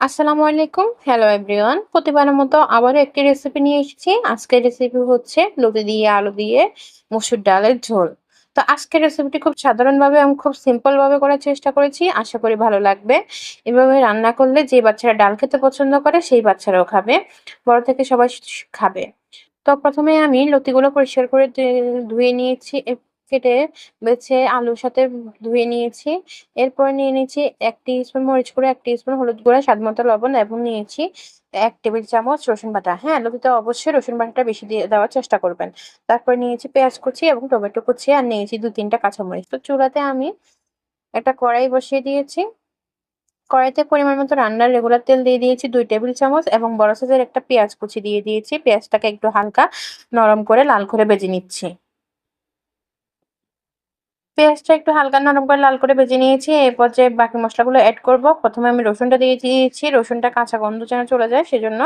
আসসালামু আলাইকুম। Hello everyone. প্রতিবারের মতো আবারও একটি রেসিপি নিয়ে এসেছি। আজকের রেসিপি হচ্ছে লতি দিয়ে আলু দিয়ে মসুর ডালের ঝোল। তো আজকের রেসিপিটি খুব সাধারণভাবে আমি খুব সিম্পলভাবে করার চেষ্টা করেছি। আশা করি ভালো লাগবে। এভাবে রান্না করলে যে বাচ্চারা ডাল খেতে পছন্দ করে, সেই বাচ্চারাও খাবে। বড় থেকে সবাই খাবে। তো প্রথমে আমি লতিগুলো পরিষ্কার করে ধুয়ে নিয়েছি কেটে বেছে আলুর সাথে ধুয়ে নিয়েছি। এরপর নিয়ে নিয়েছি ১ টি-স্পুন মরিচ গুঁড়া, ১ টি-স্পুন হলুদ গুঁড়া, স্বাদমতো লবণ এবং নিয়েছি এক টেবিল চামচ রসুন বাটা। হ্যাঁ, লতিতে অবশ্যই রসুন বাটাটা বেশি দিয়ে দেওয়ার চেষ্টা করবেন। তারপর নিয়েছি পেঁয়াজ কুচি এবং টমেটো কুচি আর নিয়েছি ২-৩ টা কাঁচামরিচ। তো চুলাতে আমি একটা কড়াই বসিয়ে দিয়েছি। কড়াইতে পরিমাণ মতো রান্নার রেগুলার তেল দিয়ে দিয়েছি দুই টেবিল চামচ এবং বড় সাইজের একটা পেঁয়াজ কুচি দিয়ে দিয়েছি। পেঁয়াজটাকে একটু হালকা নরম করে লাল করে ভেজে নিচ্ছি। পেঁয়াজটা একটু হালকা নরম করে লাল করে ভেজে নিয়েছি। এরপর যে বাকি মশলাগুলো অ্যাড করব। প্রথমে আমি রসুনটা দিয়ে দিয়েছি। রসুনটা কাঁচা গন্ধ যেন চলে যায়, সেজন্য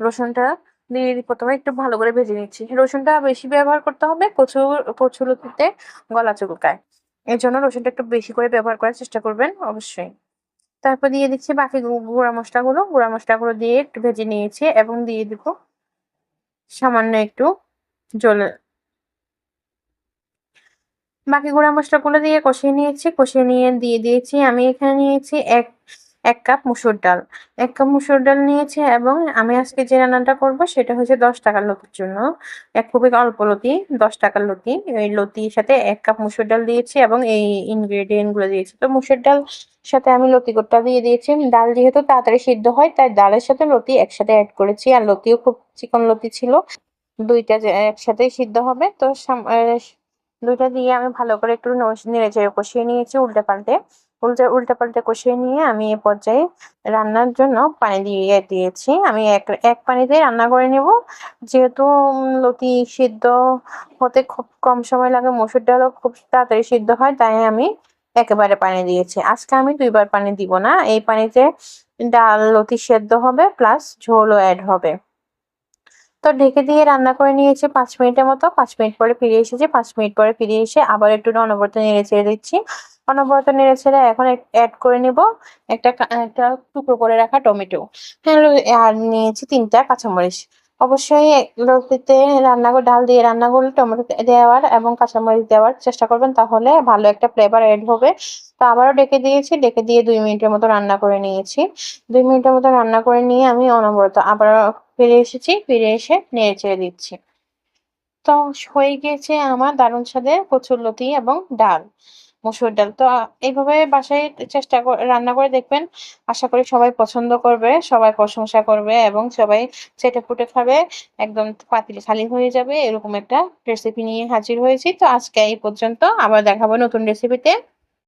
রসুনটা দিয়ে ১ম এ একটু ভালো করে ভেজে নিচ্ছি। রসুনটা বেশি ব্যবহার করতে হবে কচু কচুলতিতে গলা চুলকায়। জন্য রসুনটা একটু বেশি করে ব্যবহার করার চেষ্টা করবেন, অবশ্যই। তারপর দিয়ে দিচ্ছি বাকি গুঁড়া মশলাগুলো গুঁড়া মশলাগুলো দিয়ে একটু ভেজে নিয়েছি এবং দিয়ে দিব সামান্য একটু জল বাকি গুঁড়া মশলাগুলো দিয়ে কষিয়ে নিয়েছি। কষিয়ে নিয়ে দিয়ে দিয়েছি আমি এখানে নিয়েছি ১ ১ কাপ মুসুর ডাল। এক কাপ মুসুর ডাল নিয়েছি এবং আমি আজকে যে রান্নাটা করব সেটা হচ্ছে ১০ টাকার লতির জন্য। এক খুবই অল্প লতি, ১০ টাকার লতি। এই লতির সাথে এক কাপ মুসুর ডাল দিয়েছি এবং এই ইনগ্রেডিয়েন্টগুলো দিয়েছি। তো মুসুর ডাল সাথে আমি লতি লতিগুলো দিয়ে দিয়েছি। ডাল যেহেতু তাড়াতাড়ি সিদ্ধ হয় তাই ডালের সাথে লতি একসাথে অ্যাড করেছি। আর লতিও খুব চিকন লতি ছিল। ২ টা একসাথেই সিদ্ধ হবে। তো সাম এ ২ টা দিয়ে আমি ভালো করে একটু নস নেড়েচেড়ে কষিয়ে নিয়েছি উল্টে-পাল্টে। উল্টে উল্টে-পাল্টে কষিয়ে নিয়ে আমি এ পর্যায়ে রান্নার জন্য পানি দিয়ে দিয়েছি। আমি এক এক পানিতেই রান্না করে নেব। যেহেতু লতি সিদ্ধ হতে খুব কম সময় লাগে, মসুর ডালও খুব তাড়াতাড়ি সিদ্ধ হয় তাই আমি একেবারে পানি দিয়েছি। আজকে আমি দুইবার পানি দিব না। এই পানিতে ডাল লতি সেদ্ধ হবে প্লাস ঝোলও অ্যাড হবে। তো ঢেকে দিয়ে রান্না করে নিয়েছি পাঁচ মিনিটের মতো। পাঁচ মিনিট পরে ফিরে এসেছি। পাঁচ মিনিট পরে ফিরে এসে আবার একটু অনবরত নেড়ে ছেড়ে দিচ্ছি। অনবরত নেড়ে ছেড়ে এখন অ্যাড করে নিব একটা একটা টুকরো করে রাখা টমেটো। হ্যাঁ, আর নিয়েছি তিনটা কাঁচামরিচ। অবশ্যই লতিতে রান্না ডাল দিয়ে রান্না করলে টমেটো দেওয়ার এবং কাঁচামরিচ দেওয়ার চেষ্টা করবেন তাহলে ভালো একটা ফ্লেভার এড হবে। তো আবারও ডেকে দিয়েছি। ডেকে দিয়ে দুই মিনিটের মতো রান্না করে নিয়েছি। দুই মিনিটের মতো রান্না করে নিয়ে আমি অনবরত আবারও ফিরে এসেছি। ফিরে এসে নেড়ে চেড়ে দিচ্ছি। তো হয়ে গিয়েছে আমার দারুণ স্বাদের কচুরলতি এবং ডাল, মসুর ডাল। তো এইভাবে বাসায় চেষ্টা রান্না করে দেখবেন। আশা করি সবাই পছন্দ করবে, সবাই প্রশংসা করবে এবং সবাই চেটে ফুটে খাবে। একদম পাতিল খালি হয়ে যাবে। এরকম একটা রেসিপি নিয়ে হাজির হয়েছি। তো আজকে এই পর্যন্ত। আবার দেখাবো নতুন রেসিপিতে।